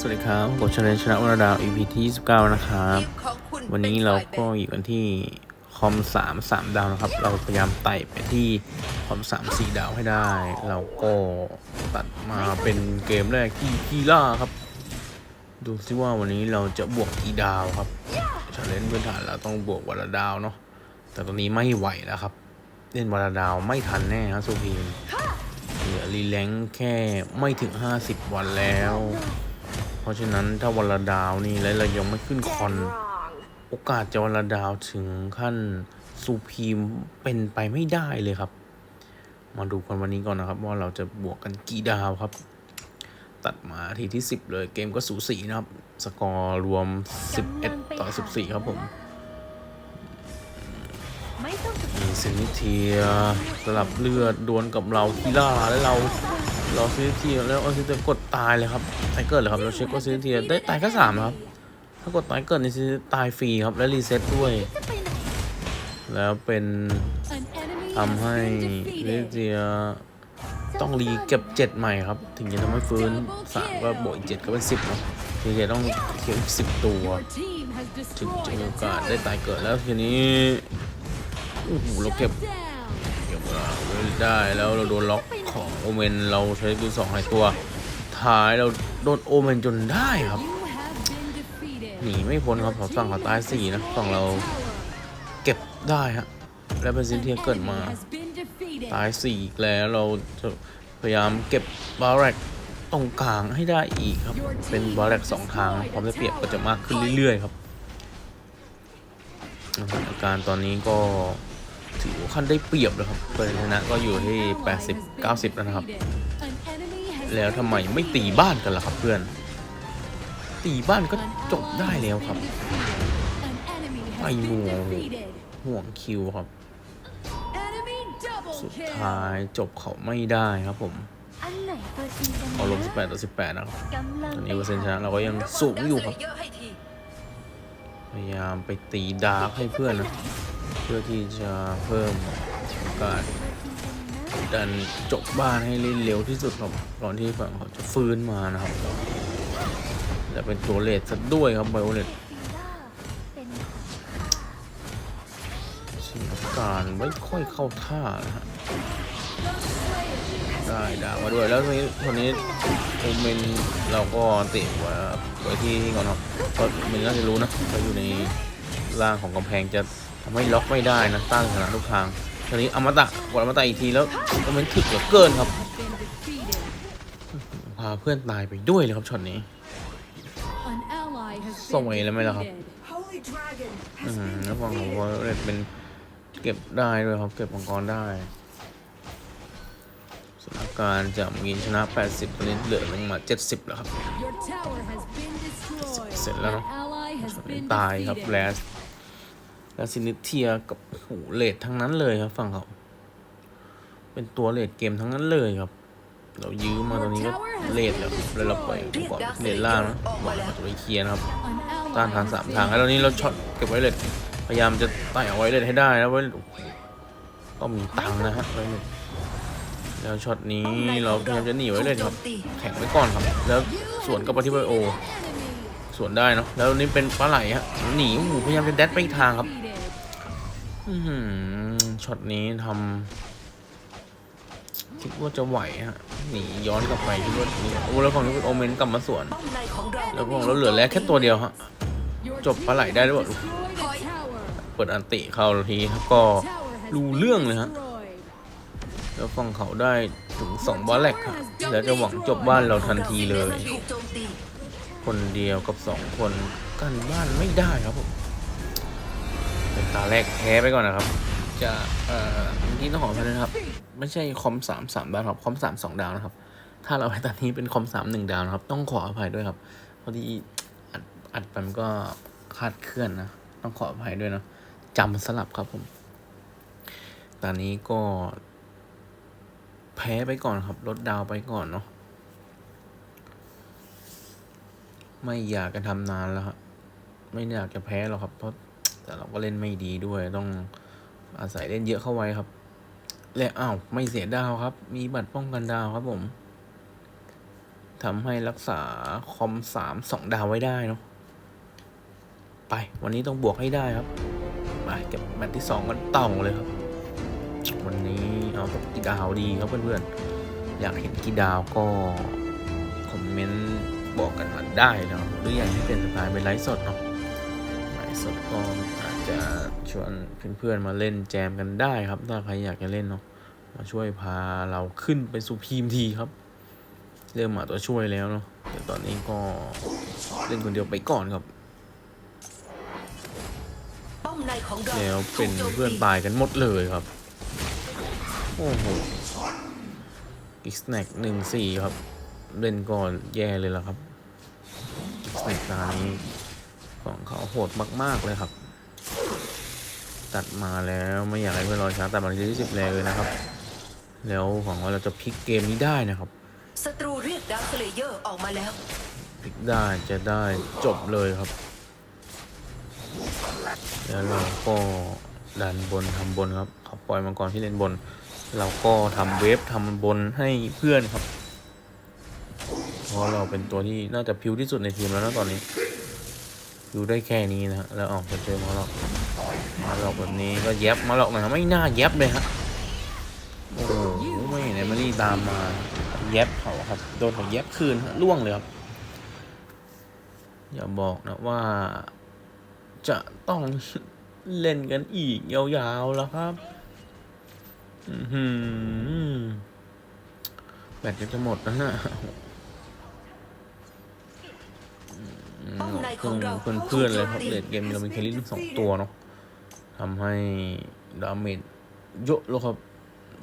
สวัสดีครับผมชนะชนะวรดาว EP ที่29 นะครับ วันนี้เราก็อยู่กันที่คอม3 3 ดาวนะครับ เราพยายามไต่ไปที่คอม3 4 ดาวให้ได้ เราก็ตัดมาเป็นเกมแรกที่กีล่าครับ ดูซิว่าวันนี้เราจะบวกกี่ดาวครับชาเลนจ์พื้นฐานเราต้องบวกวันละดาวเนาะ แต่ตอนนี้ไม่ไหวแล้วครับ เล่นวันละดาวไม่ทันแน่ครับสุพีมเหลือรีแลงค์แค่ไม่ถึง 50 วันแล้ว ราะฉะนั้นถ้าวันละดาวนี่แล้วเรายังไม่ขึ้นคอน โอกาสจะวันละดาวถึงขั้นซูพีมเป็นไปไม่ได้เลยครับ มาดูกันวันนี้ก่อนนะครับ ว่าเราจะบวกกันกี่ดาวครับ ตัดมาทีที่ 10 เลยเกมก็สูสีนะครับ สกอร์รวม 11 ต่อ 14 ครับผมไม่ต้องกังวลมีเซนิเทียสลับเลือดดวลกับเราคีล่าแล้วเราเราซนิเทีแล้วเอาเซนิเทียกดตายเลยครับตายเกิดเลยครับเราเช็คว่าเซนิเทียได้ตายแค่สามครับ ถ้ากดตายเกิดในซีตายฟรีครับและรีเซ็ตด้วย แล้วเป็นทำให้ has เลเซียต้องรีเก็บเจ็ดใหม่ครับ ถึงจะทำให้ฟื้นสามก็บวกอีกเจ็ดก็เป็นสิบเนาะเรเจียต้องเขียนสิบตัวถึงจะมีโอกาสได้ตายเกิดแล้วทีนี้โอ้โหเราเก็บ ไว้ได้แล้วเราโดนล็อกของโอเมนเราใช้ปืนสองหายตัว ท้ายเราโดนโอเมนจนได้ครับหนีไม่พ้นครับฝั่งเขาตายสี่นะฝั่งเราเก็บได้ฮะแล้วเป็นซินเทียเกิดมา ตายสี่อีกแล้วเราจะพยายามเก็บบาร์แรกตรงกลางให้ได้อีกครับ เป็นบาร์แรกสองทางความได้เปรียบก็จะมากขึ้นเรื่อยๆครับสถาการตอนนี้ก็ ถือว่าขั้นได้เปรียบเลยครับเปิดชนะก็อยู่ที่ 80 90แล้วนะครับ แล้วทำไมไม่ตีบ้านกันล่ะครับเพื่อน ตีบ้านก็จบได้แล้วครับไอ้หนู been defeated. ห่วงคิวครับ สุดท้ายจบเขาไม่ได้ครับผมอันไหนตัวจริงกันเอาลง 18 ต่อ 18 นะครับ ตอนนี้เปอร์เซ็นต์ชนะเราก็ยังสูงอยู่ครับ พยายามไปตีดาร์กให้เพื่อนนะ พื่อที่จะเพิ่มโอกาสดันจบบ้านให้เร็วที่สุดครับก่อนที่ฝั่งเขาจะฟื้นมานะครับและเป็นตัวเลทซะด้วยครับไบโอเลตเป็นชิงการไม่ค่อยเข้าท่านะฮะได้ดามาด้วยแล้วทีนี้คนนี้โอเมนเราก็เตะไว้ไว้ที่นี่ก่อนเนาะเพราะมันน่าจะรู้นะเขาอยู่ในร่างของกำแพงจะ ทำให้ล็อกไม่ได้นะต้านสถานทุกทางทีนี้อมตะกดอมตะอีกทีแล้วโอเมนถึกเหลือเกินครับพาเพื่อนตายไปด้วยเลยครับช็อตนี้ส่ง been เองเลยไหมล่ะครับอืมแล้วฝั่งของวอลเลตเป็นเก็บได้ด้วยครับ เก็บมังกรได้สถานการณ์จากมีนชนะ 80ตอนนี้เหลือลงมา 70 แล้วครับ เสร็จแล้วเนอะตายครับแลส และซินิเทียกับโหเลดทั้งนั้นเลยครับฝั่งเขาเป็นตัวเลดเกมทั้งนั้นเลยครับ เรายื้อมาตอนนี้ก็เลดแล้วแล้วเราปล่อยก่อนเลดล่างนะบอกมาตัวเคลียร์นะครับต้านทาน has สามทางแล้วตอนนี้เราช็อตเก็บไว้เลยพยายามจะไต่เอาไว้เลยให้ได้แล้วไว้ก็มีตังนะฮะไว้เลยแล้วช็อตนี้เราพยายามจะหนีไว้เลยครับ แข็งไว้ก่อนครับ แล้วสวนกับปฏิบัติโอ enemy สวนได้เนาะแล้วนี่เป็นปลาไหลฮะหนีโอ้โหพยายามจะแดดไปอีกทางครับ ช็อตนี้ทำคิดว่าจะไหวฮะหนีย้อนกลับไปคิดว่าหนีโอ้แล้วฝั่งนี้เป็นโอเมนกลับมาสวน แล้วฝั่งเราเหลือแล้วแค่ตัวเดียวฮะ จบปลาไหลได้หรือเปล่าเปิดอันติเข้าทีครับก็รู้เรื่องเลยฮะ แล้วฝั่งเขาได้ถึงสองบ้านแรกครับแล้วจะหวังจบบ้านเราทันทีเลย คนเดียวกับสองคนกันบ้านไม่ได้ครับผม ตาแรกแพ้ไปก่อนนะครับ จะเอ่อเมื่อกี้ต้องขออภัยนะครับ ไม่ใช่คอมสามสามดาวครับคอมสามสองดาวนะครับ ถ้าเราไปตอนนี้เป็นคอมสามหนึ่งดาวนะครับ ต้องขออภัยด้วยครับพอดีอัดอัดไปมันก็คาดเคลื่อนนะต้องขออภัยด้วยนะจำสลับครับผม ตอนนี้ก็ แพ้ไปก่อนครับลดดาวไปก่อนเนาะไม่อยากจะทำนานแล้วครับไม่อยากจะแพ้หรอกครับเพราะ แต่เราก็เล่นไม่ดีด้วยต้องอาศัยเล่นเยอะเข้าไว้ครับ และอ้าวไม่เสียดาวครับ มีบัตรป้องกันดาวครับผมทำให้รักษาคอมสามสองดาวไว้ได้เนาะไป วันนี้ต้องบวกให้ได้ครับไปเก็บแมตช์ที่สองกันต่องเลยครับ วันนี้เอาต้องกี่ดาวดีครับเพื่อนๆ อยากเห็นกี่ดาวก็ คอมเมนต์บอกกันมาได้เนาะหรืออยากให้เป็นสไตล์เป็นไลฟ์สดเนาะไลฟ์สดก็อาจจะ ชวนเพื่อนๆมาเล่นแจมกันได้ครับ ถ้าใครอยากจะเล่นเนาะมาช่วยพาเราขึ้นไปสู่พีมทีครับ เริ่มมาตัวช่วยแล้วเนาะแต่ตอนนี้ก็เล่นคนเดียวไปก่อนครับแล้วเป็นเพื่อนตายกันหมดเลยครับ โอ้โหอีกสแน็คหนึ่งสี่ครับ เล่นก่อนแย่เลยละครับอีกสแน็คตานี้ของเขาโหดมาก ๆ เลยครับ ตัดมาแล้วไม่อยากให้เพื่อนรอช้าตัดมาที่สิบแรงเลยนะครับ แล้วหวังว่าเราจะพลิกเกมนี้ได้นะครับศัตรูเรียกดาวสเลเยอร์ออกมาแล้วพลิกได้จะได้จบเลยครับ แล้วเราก็ดันบนทำบนครับเขาปล่อยมังกรที่เล่นบน เราก็ทำเวฟทำบนให้เพื่อนครับเพราะเราเป็นตัวที่น่าจะพิวที่สุดในทีมแล้วนะตอนนี้พิวได้แค่นี้นะฮะแล้วออกจะเจอมาหลอก มาหลอกแบบนี้ก็แยบมาหลอกหน่อยครับไม่น่าแยบเลยฮะโอ้โหไม่เห็นไอมารี่ตามมาแยบเขาครับโดนเขาแยบคืนฮะล่วงเลยครับอย่าบอกนะว่า จะต้องเล่นกันอีกยาวๆแล้วครับอือหือแบตจะหมดแล้วนะอืมป้อมในของเราเพื่อนเพื่อนๆเลยครับเลดเกมเรามีแคลรี่ทั้งสองตัวเนาะ ทำให้ดาเมจเยอะแล้วครับ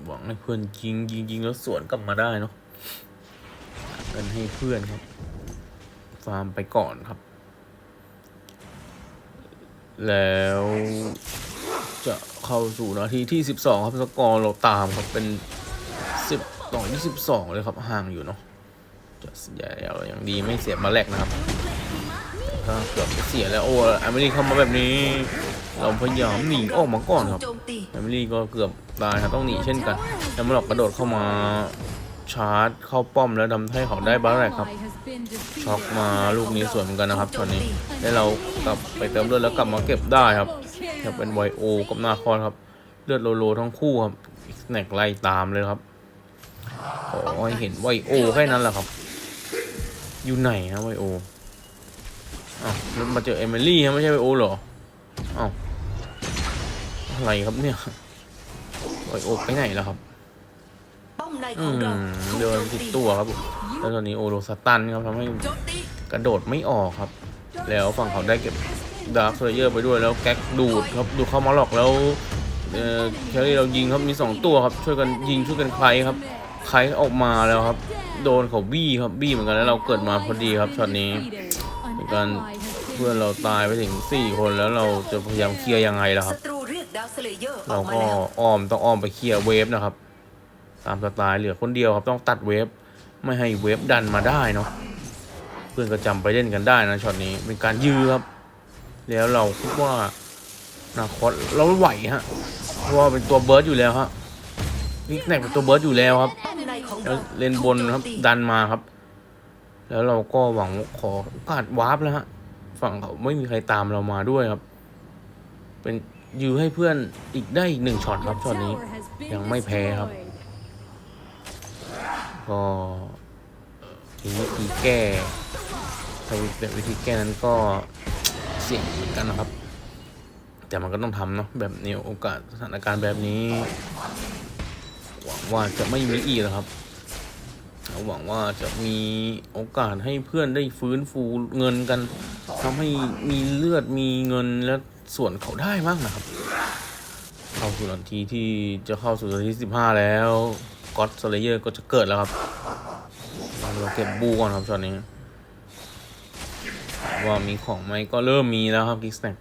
หวังให้เพื่อนยิงยิงยิงแล้วสวนกลับมาได้เนาะหาเงินให้เพื่อนครับ ฟาร์มไปก่อนครับ แล้วจะเข้าสู่นาทีที่ 12 ครับสกอร์เราตามครับเป็น 10 ต่อ 22 เลยครับห่างอยู่เนาะจะเสียแล้วย่างดีไม่เสียมาแลกนะครับก็เกือบเสียแล้วโอ้อเมริกเข้ามาแบบนี้ เราพยายามหนีออกมาก่อนครับแอมิลี่ก็เกือบตายครับต้องหนีเช่นกันแล้วมาหลอกกระโดดเข้ามาชาร์จเข้าป้อมแล้วทำให้เขาได้บ้าร์แรกครับช็อกมาลูกนี้สวยเหมือนกันนะครับตอนนี้ได้เรากลับไปเติมเลือดแล้วกลับมาเก็บได้ครับจะเป็นไวโอกับนาคอนครับ เลือดโลโลทั้งคู่ครับสแนกไล่ตามเลยครับขอให้เห็นไวโอแค่นั้นแหละครับ อยู่ไหนฮะไวโออ้าวแล้วมาเจอเอมิลี่ฮะไม่ใช่ไวโอเหรออ้าว อะไรครับเนี่ยไวโอไปไหนแล้วครับป้อมในขอืองมเราถูกเดินโจมผิดตีตัวครับผมแล้วตอนนี้โอโรสตันครับทำให้โจมตีกระโดดไม่ออกครับ แล้วฝั่งเขาได้เก็บดาร์คเซเยอร์ไปด้วยแล้วแก๊กดูดครับดูเข้ามาหลอกแล้วเอ่อแครี่เรายิงครับมีสองตัวครับช่วยกันยิงช่วยกันใครครับใครออกมาแล้วครับ โดนเขาบี้ครับบี้เหมือนกันแล้วเราเกิดมาพอดีครับช็อตนี้ Defeated. An ในการ ally has been เพื่อนเราตายไปถึงสี่คนแล้วเราจะพยายามเคลียร์ยังไงล่ะครัศับ ตรู เรียกดาวสเลเยอร์อเราอกมาก็แล้วอ้อมต้องอ้อมไปเคลียร์เวฟนะครับ ตามสไตล์เหลือคนเดียวครับต้องตัดเวฟไม่ให้เวฟดันมาได้เนาะเพื่อนก็จำไปเล่นกันได้นะช็อตนี้เป็นการยื้อครับ แล้วเราคิดว่าอนาคตเราไหวฮะเพราะว่าเป็นตัวเบิร์ดอยู่แล้วฮะนี่แนกเป็นตัวเบิร์ดอยู่แล้วครับป้อมในของแล้เราวเลนบนครับถูกโจมตีดันมาครับ แล้วเราก็หวังขอโอกาสวาร์ปแล้วฮะฝั่งเขาไม่มีใครตามเรามาด้วยครับ เป็น ยื้อให้เพื่อนอีกได้อีกหนึ่งช็อตครับ Your ช็อตนี้ tower has been ยังไม่แพ้ครับ destroyed. ก็มีวิธีแก้ถ้าแบบวิธีแก้นั้นก็เสี่ยงเหมือนกันนะครับ แต่มันก็ต้องทำเนาะแบบนี้โอกาสสถานการณ์แบบนี้หวังว่าจะไม่มีอีกนะครับ หวังว่าจะมีโอกาสให้เพื่อนได้ฟื้นฟูเงินกันทำให้มีเลือดมีเงินและส่วนเขาได้มากนะครับ เข้าสู่นาทีที่จะเข้าสู่นาทีสิบห้าแล้วก็อดสเลเยอร์ก็จะเกิดแล้วครับเราเก็บบูก่อนครับตอนนี้ ว่ามีของไหมก็เริ่มมีแล้วครับกิกสแนก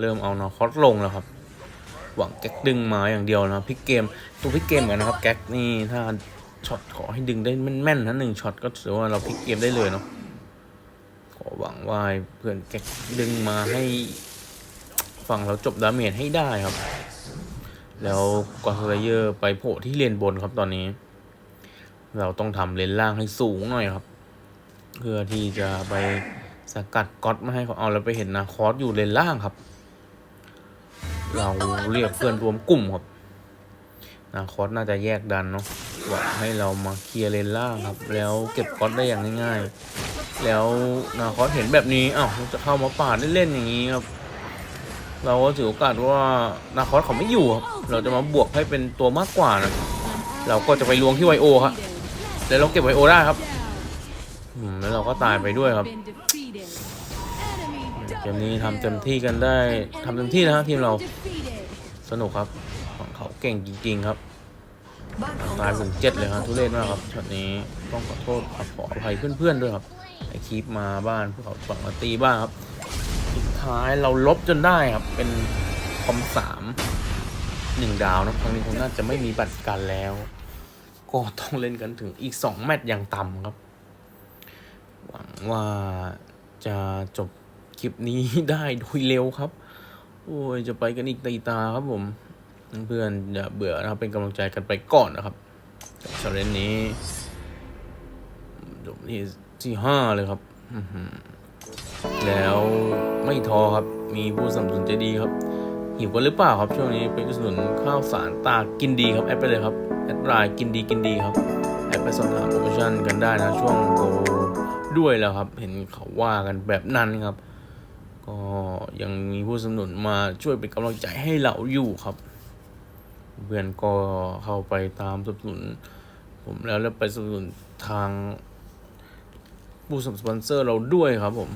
เริ่มเอานอคอสลงแล้วครับ หวังแก๊กดึงมาอย่างเดียวนะพิกเกมตัวพิกเกมเหมือนนะครับแก๊กนี่ถ้า ช็อตขอให้ดึงได้แม่นๆนะหนึ่งช็อตก็ถือว่าเราพลิกเกมได้เลยเนาะขอหวังว่าเพื่อนแก๊กดึงมาให้ฝั่งเราจบดาเมจให้ได้ครับ แล้วกอสเลเยอร์ไปโผล่ที่เลนบนครับตอนนี้ เราต้องทำเลนล่างให้สูงหน่อยครับ เพื่อที่จะไปสกัดก๊อตม่ให้เขาเอาแล้วไปเห็นนาคอสอยู่เลนล่างครับ เราเรียกเพื่อนรวมกลุ่มครับนาคอสน่าจะแยกดันเนาะ หวังให้เรามาเคลียร์เลนล่างครับ แล้วเก็บก๊อตได้อย่างง่ายๆ แล้วนาคอสเห็นแบบนี้อ้าวจะเข้ามาปาดเล่นๆอย่างนี้ครับ เราก็ถือโอกาสว่านาคอสเขาไม่อยู่ครับ เราจะมาบวกให้เป็นตัวมากกว่านะเราก็จะไปลวงที่ไวโอครับแล้วเราเก็บไวโอได้ครับแล้วเราก็ตายไปด้วยครับเกมนี้ทำ kill. เต็มที่กันได้ทำเต็มที่นะฮะทีมเราสนุกครับของเขาเก่งจริงๆครับ ตายเราถึงเจ็ดเลยครับทุเรศมากครับช็อตนี้ต้องขอโทษขออภัยเพื่อนๆด้วยครับไอคลิปมาบ้านพวกเขาฝั่งมาตีบ้างครับ สุดท้ายเราลบจนได้ครับ เป็นคอมสามหนึ่งดาวนะครั้งนี้คงน่าจะไม่มีบัตรกันแล้ว ก็ต้องเล่นกันถึงอีกสองแมตช์อย่างต่ำครับ หวังว่าจะจบคลิปนี้ได้โดยเร็วครับ โอ้ยจะไปกันอีกตีตาครับผม เพื่อนอย่าเบื่อนะครับ เป็นกำลังใจกันไปก่อนนะครับกับชาเลนจ์นี้จบที่ที่ห้าเลยครับแล้วไม่ท้อครับ มีผู้สนับสนุนใจดีครับหิวกันหรือเปล่าครับ ช่วงนี้เป็นสนับสนุนข้าวสารตากินดีครับแอดไปเลยครับแอดไลน์กินดีกินดีครับแอดไปสอบถามโปรโมชั่นกันได้นะ ช่วงโกด้วยแล้วครับ เห็นเขาว่ากันแบบนั้นครับ ก็ยังมีผู้สนับสนุนมาช่วยเป็นกำลังใจให้เราอยู่ครับ เพื่อนก็เข้าไปตามสนับสนุน ผมแล้วแล้วไปสนับสนุนทางผู้สปอนเซอร์เราด้วยครับผม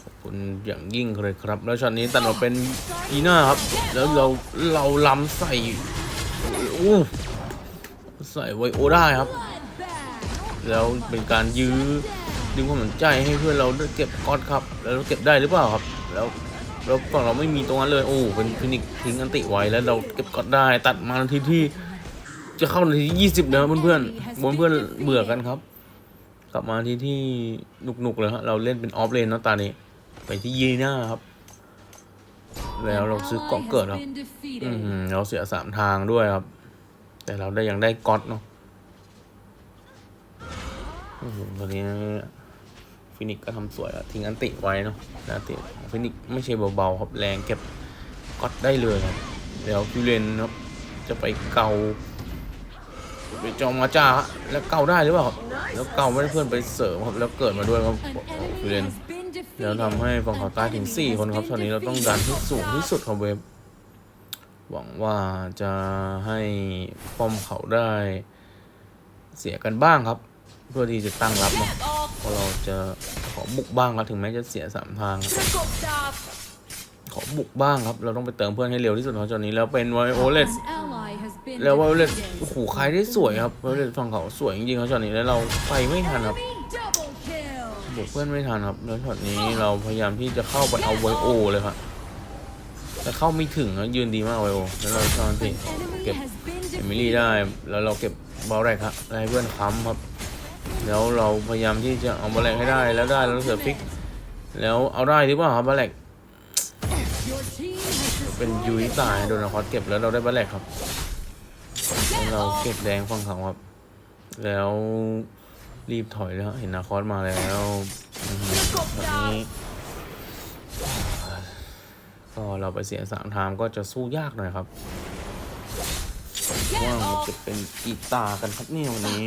ขอบคุณอย่างยิ่งเลยครับ แล้วช็อตนี้ตัดมาเป็นอีน่าครับ แล้วเราเราล้ำใส่อู้ใส่ไวโอได้ครับ แล้วเป็นการยื้อดึงความสนใจให้เพื่อนเราได้เก็บกอตครับ แล้วเก็บได้หรือเปล่าครับ แล้ว แล้วฝั่งเราไม่มีตรงนั้นเลย โอ้เป็นฟินิกทิ้งอันติไว้แล้วเราเก็บก๊อตได้ตัดมานาทีที่ จะเข้านาทีที่ยี่สิบแล้วเพื่อนๆเพื่อนๆเบื่อกันครับ กลับมาที่ที่หนุกๆเลยฮะเราเล่นเป็นออฟเลนเนาะตานี้ ไปที่ยีน่าครับ แล้วเราซื้อเกาะเกิดครับอืมเราเสียสามทางด้วยครับ แต่เราได้ยังได้ก๊อตเนาะโอ้โหตอนนี้ ฟินิกก็ทำสวยอะทิ้งอันติไว้เนาะแล้วอันติของฟินิกไม่ใช่เบาๆครับแรงเก็บก๊อตได้เลยครับแล้วฟิเลนครับจะไปเกาไปจอมมาจ้าฮะแล้วเกาได้หรือเปล่าแล้วเกาไม่ได้เพื่อนไปเสริมครับแล้วเกิดมาด้วยครับฟิเลนแล้วทำให้ฝั่งเขาตายถึง 4 คนครับตอนนี้เราต้องดันที่สูงที่สุดครับเวฟหวังว่าจะให้ป้อมเขาได้เสียกันบ้างครับ เพื่อที่จะตั้งรับเนาะ เพราะเราจะขอบุกบ้างครับถึงแม้จะเสียสามทางขอบุกบ้างครับ เราต้องไปเติมเพื่อนให้เร็วที่สุดครับตอนนี้แล้วเป็นไวโอเลต An ally has been แล้วไวโอเลต defeated. โอ้โหใครได้สวยครับไวโอเลตฝั่งเขาสวยจริงๆครับตอนนี้แล้วเราไปไม่ทันครับบวกเพื่อนไม่ทันครับ แล้วช็อตนี้เราพยายามที่จะเข้าไปเอาไวโอเลยครับแต่เข้าไม่ถึงนะยืนดีมากไวโอแล้วเราชอนที่เก็บเอมิลี่ได้แล้วเราเก็บบอลแรกครับให้เพื่อนค้ำครับ แล้วเราพยายามที่จะเอาบอลแรกให้ได้แล้วได้แล้วเสือฟิก แล้วเอาได้หรือเปล่าครับบอลแรก Your team has เป็นยุ้ยตายโดนคอสเก็บแล้วเราได้บอลแรกครับแล้วเราเก็บแดงฝั่งเขาครับ แล้วรีบถอยแล้วเห็นนาคอสมาแล้วแบบนี้ก็เราไปเสียสามทางก็จะสู้ยากหน่อยครับว่าจะเป็นกีตาร์กันครับเนี่ยวันนี้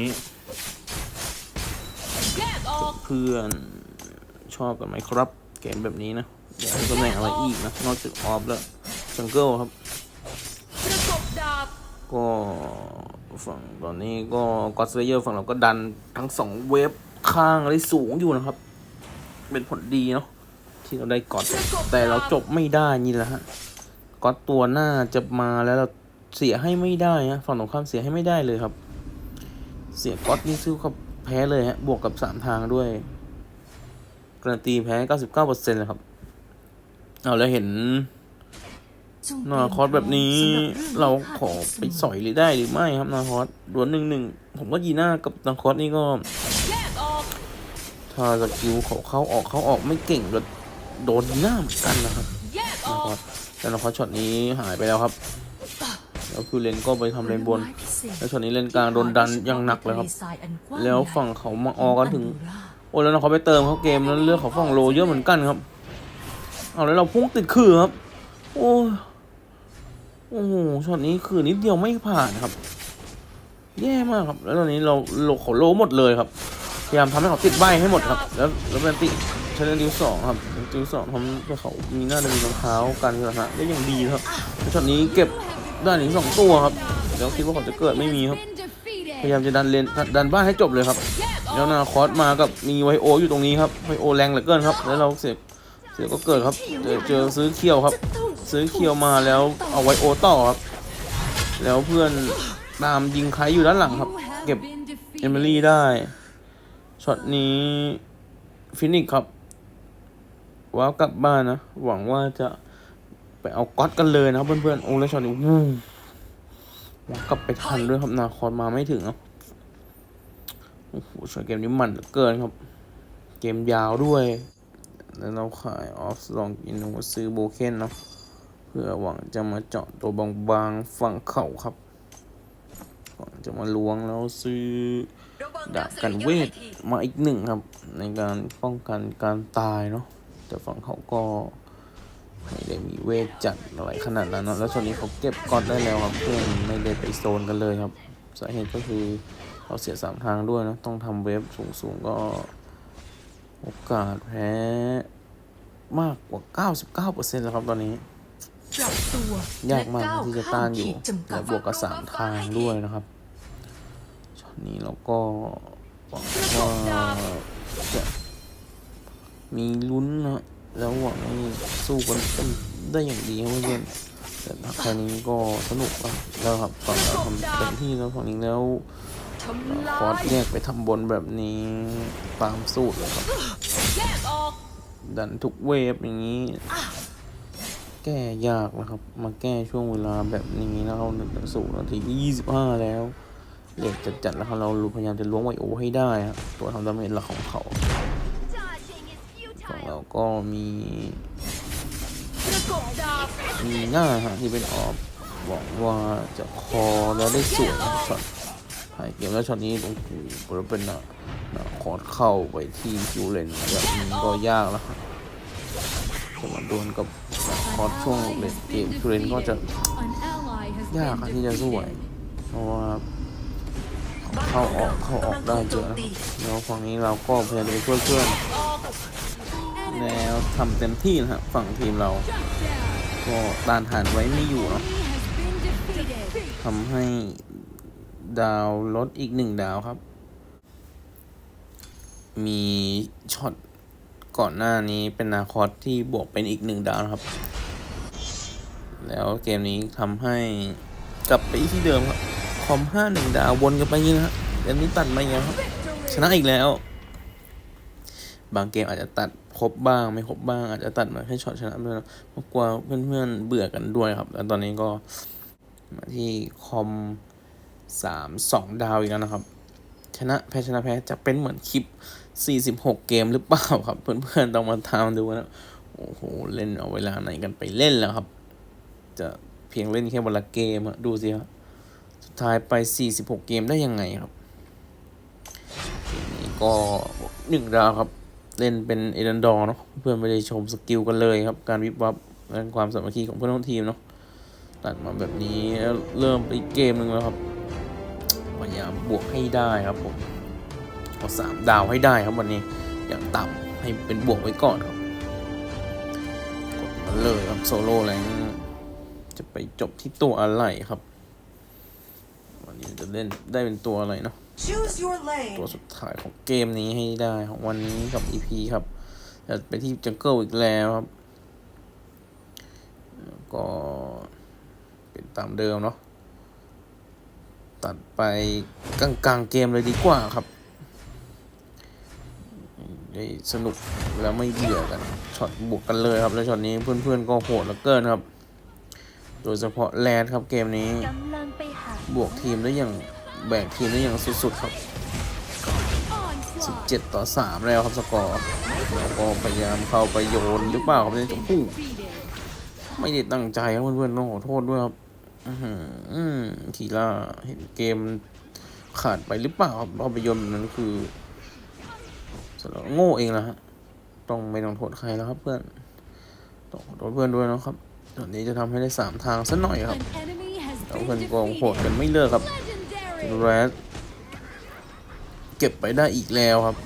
เพื่อนชอบกันไหมครับ เกมแบบนี้นะอยากตำแหน่งอะไรอีกนะ นอกจากออฟแล้วจังเกิลครับก็ฝั่งตอนนี้ก็กอสเลเยอร์ฝั่งเราก็ดันทั้งสองเวฟข้างได้สูงอยู่นะครับ เป็นผลดีเนาะที่เราได้กอดแต่เราจบไม่ได้นี่แหละฮะกอดตัวหน้าจะมาแล้วเราเสียให้ไม่ได้ฮะฝั่งตรงข้ามเสียให้ไม่ได้เลยครับ เสียกอตนี่ซื้อเขาแพ้เลยฮะ บวกกับสามทางด้วยการันตีแพ้เก้าสิบเก้าเปอร์เซ็นต์เลยครับ เอาแล้วเห็นนาคอสแบบนี้ เราขอไปสอยหรือได้หรือไม่ครับนาคอสดวลหนึ่งหนึ่งผมก็ยีน่ากับนาคอสนี่ก็ถ้าสกิลเขาเข้าออกเข้าออกไม่เก่งก็โดนยีน่าเหมือนกันนะครับนาอคอสแต่นาคอสช็อตนี้หายไปแล้วครับ แล้วคิวเลนก็ไปทำเลนบน An ally แล้วช็อตนี้เล่นกลางโดนดันอยังหนักเลยครับ แล้วฝั่งเขามาออกันถึง โอ้แล้วเขาไปเติมเขาเกมแล้วเลือกเขาฝั่งโลเยอะเหมือนกันครับ เอาแล้วเราพุ่งติดคือครับ โอ้ยโอ้โหช็อตนี้คือนิดเดียวไม่ผ่านครับ แย่มากครับ แล้วตอนนี้เราโลเขาโลหมดเลยครับ พยายามทำให้เขาติดใบให้หมดครับ แล้วแล้วเป็นติใช้เรื่องดิวสองครับดิวสองทำให้เขามีหน้าจะมีรองเท้ากันชนะได้อย่างดีครับแล้วช็อตนี้เก็บ ได้ถึงสองตัวครับแล้วคิดว่าเขาจะเกิดไม่มีครับ พยายามจะดันเลนดันบ้านให้จบเลยครับแล้วนาคอสมากับมีไวโออยู่ตรงนี้ครับไวโอแรงเหลือเกินครับ แล้วเราเสียเสียก็เกิดครับเจอเจอซื้อเคียวครับ ซื้อเคียวมาแล้วเอาไวโอต่อครับ แล้วเพื่อนตามยิงใครอยู่ด้านหลังครับ เก็บเอมิลี่ได้ช็อตนี้ฟินิกครับว้าวกลับบ้านนะ หวังว่าจะ ไปเอาก๊อตกันเลยนะครับเพื่อนๆโอ้แล้วช็อตนี้วู้ว้ากลับไปทันด้วยครับนาคอสมาไม่ถึงครับโอ้โหช็อตเกมนี้มันเหลือเกินครับ เกมยาวด้วย แล้วเราขายออฟลองอินโนซื้อโบเคนเนาะเพื่อหวังจะมาเจาะตัวบางๆฝั่งเข่าครับหวังจะมาล้วงแล้วซื้อดาบกันเวทมาอีกหนึ่งครับ ในการป้องกันการตายเนาะแต่ฝั่งเขาก็ ไม่ได้มีเวทจัดอะไรขนาดนั้นนะแล้วช่วงนี้เขาเก็บกอดได้แล้วครับเพื่อนไม่ได้ไปโซนกันเลยครับสาเหตุก็คือเราเสียสามทางด้วยนะต้องทำเวฟสูงๆก็โอกาสแพ้มากกว่า 99%แล้วครับตอนนี้ปรับตัวยากมากที่จะต้านอยู่และก้วบวกกับสามทางด้วยนะครับช็อตนี้เราก็หวังว่าจะมีลุ้นนะ แล้วหวังให้สู้กันได้อย่างดีเพื่อนแต่คราวนี้ก็สนุกแล้วครับฝั่งเราทำเต็มที่แล้วฝั่งนี้แล้วทำลาฟอสแยกไปทำบนแบบนี้ตามสูตรเลยครับ ดันทุกเวฟอย่างนี้ แก้ยากนะครับ มาแก้ช่วงเวลาแบบนี้แล้วเราหนึ่งสูนาทีที่ยี่สิบห้าแล้วเหล็กจัดจัดๆแล้วครับเราพยายามจะล้วงไวโอให้ได้ครับตัวทำดาเมจหลักของเขา ก็มีมีหน้าฮะที่เป็นออฟหวังว่าจะคอแล้วได้สวยนะช็อตท้ายเกมแล้วช็อตนี้โอ้โหเราเป็นหนะนะคอร์ดเข้าไปที่คิวเลนแบบนี้ก็ยากแล้วครับจะมาโดนกับคอร์ดช่วงเลนเกมคิวเลนก็จะยากที่จะสว defeated. เพราะว่าเข้าออกเข้าออกได้เยอะแล้วฝั่งนี้เราก็พยายามไปช่วยเพื่อน แล้วทำเต็มที่นะฮะฝั่งทีมเรา ก็ต้านทานไว้ไม่อยู่เนอะทำให้ดาวลดอีกหนึ่งดาวครับ มีช็อตก่อนหน้านี้เป็นนาคอสที่บวกเป็นอีกหนึ่งดาวครับ แล้วเกมนี้ทำให้กลับไปที่เดิมครับ คอมห้าหนึ่งดาววนกันไปยิงครับเกมนี้ตัดมาอีกแล้วครับ ชนะอีกแล้ว บางเกมอาจจะตัด ครบบ้างไม่ครบบ้าง อาจจะตัดมาแค่ช็อตชนะด้วยนะเพราะกลัวเพื่อนๆเบื่อกันด้วยครับ แล้วตอนนี้ก็มาที่คอมสามสองดาวอีกแล้วนะครับ ชนะแพ้ชนะแพ้จะเป็นเหมือนคลิป46เกมหรือเปล่าครับ เพื่อนๆต้องมาตามดูนะโอ้โห เล่นเอาเวลาไหนกันไปเล่นแล้วครับ จะเพียงเล่นแค่วันละเกมดูสิครับสุดท้ายไป46เกมได้ยังไงครับนี้ก็หนึ่งดาวครับ เล่นเป็นเอเดนดอร์เนาะเพื่อนไม่ได้ชมสกิลกันเลยครับ การวิบวับและความสามัคคีของเพื่อนร่วมทีมเนาะตัดมาแบบนี้แล้วเริ่มไปเกมหนึ่งแล้วครับพยายามบวกให้ได้ครับผมเอาสามดาวให้ได้ครับวันนี้อย่างต่ำให้เป็นบวกไว้ก่อนครับกดมาเลยครับโซโล่แรงจะไปจบที่ตัวอะไรครับ วันนี้จะเล่นได้เป็นตัวอะไรเนาะ ตัวสุดท้ายของเกมนี้ให้ได้ของวันนี้กับ EP ครับจะไปที่จังเกิลอีกแล้วครับแล้วก็เป็นตามเดิมเนาะตัดไปกลางกลางๆเกมเลยดีกว่าครับ ได้สนุกแล้วไม่เบื่อกันช็อตบวกกันเลยครับ แล้วช็อตนี้เพื่อนๆก็โหดเหลือเกินครับ โดยเฉพาะแลนด์ครับเกมนี้กำลังไปหาบวกทีมได้อย่าง แบ่งทีมได้อย่างสุดๆครับ 17 ต่อ 3 แล้วครับสกอร์แล้วก็พยายามเข้าไปโยนหรือเปล่าครับเนี่ยโอ้โห Defeated. ไม่ได้ตั้งใจครับเพื่อนๆต้องขอโทษด้วยครับอือหืออืมทีล่าเห็นเกมขาดไปหรือเปล่าครับภาพยนนั้นคือสำหรับโง่เองนะฮะต้องไม่ต้องโทษใครแล้วครับเพื่อนต้องขอโทษเพื่อนด้วยนะครับตอนนี้จะทำให้ได้สามทางสักหน่อยครับแล้วเพื่อนกองโหดกันไม่เลิกครับ แรดเก็บไปได้อีกแล้วครับ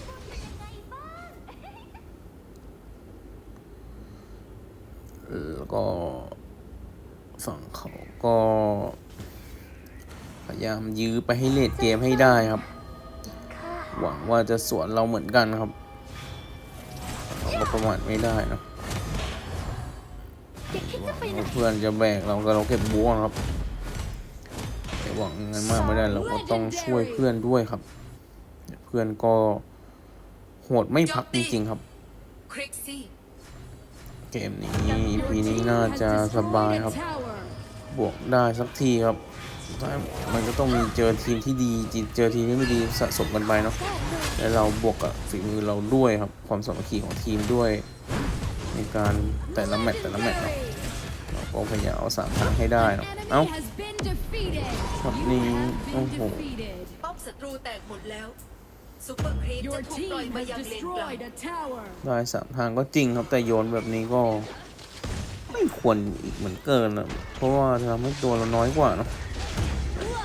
แล้วก็ ฝั่งเขาก็ พยายามยื้อไปให้เลดเกมให้ได้ครับ หวังว่าจะสวนเราเหมือนกันครับ เราประมาทไม่ได้นะเพื่อนจะแบกเราก็เราเก็บบัวครับ หวังเงินมากไม่ได้เราก็ต้องช่วยเพื่อนด้วยครับ เพื่อนก็โหดไม่พักจริงๆครับ เกมนี้ปีนี้น่าจะสบายครับ บวกได้สักทีครับมันก็ต้องมีเจอทีมที่ดีเจอทีมที่ไม่ดีสะสมกันไปเนาะแล้วเราบวกกับฝีมือเราด้วยครับ ความสามัคคีของทีมด้วย ในการแต่ละแมตช์แต่ละแมตช์เนาะเราก็พยายามเอาสามทางให้ได้เนาะเอ้า ช็อต You นี้ have โอ้ been โห defeated. ป้อมศัตรูแตกหมดแล้วซูเปอร์ครีปจะ Your ถูกปล่อย team มา has ยังเลนกลาง destroyed a tower. ได้สามทางก็จริงครับแต่โยนแบบนี้ก็ ไม่ควรอีกเหมือนเกินนะเพราะว่าจะทำให้ตัวเราน้อยกว่าเนาะ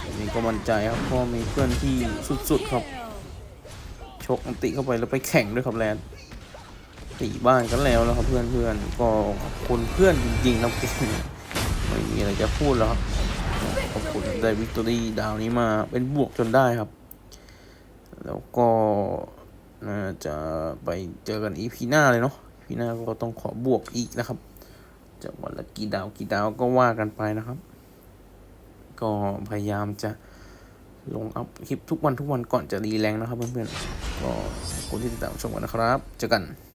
อันนี้ก็มั่นใจครับเพราะมีเพื่อนที่สุดๆครับ Kill. ชกอันติเข้าไปแล้วไปแข่งด้วยครับแลนด์ตีบ้านกันแล้วแล้วครับเพื่อนเพื่อนๆก็ขอบคุณเพื่อนจริงๆนะเกมนี้ไม่มีอะไรจะพูดแล้วครับ ขอบคุณได้วิกตอรี่ดาวนี้มาเป็นบวกจนได้ครับ แล้วก็น่าจะไปเจอกันอีพีหน้าเลยเนาะพีหน้าก็ต้องขอบวกอีกนะครับจะวันละกี่ดาวกี่ดาวก็ว่ากันไปนะครับ ก็พยายามจะลงอัพคลิปทุกวันทุกวันก่อนจะรีแรงนะครับเพื่อนๆก็ขอบคุณที่ติดตามชมกันนะครับ เจอกัน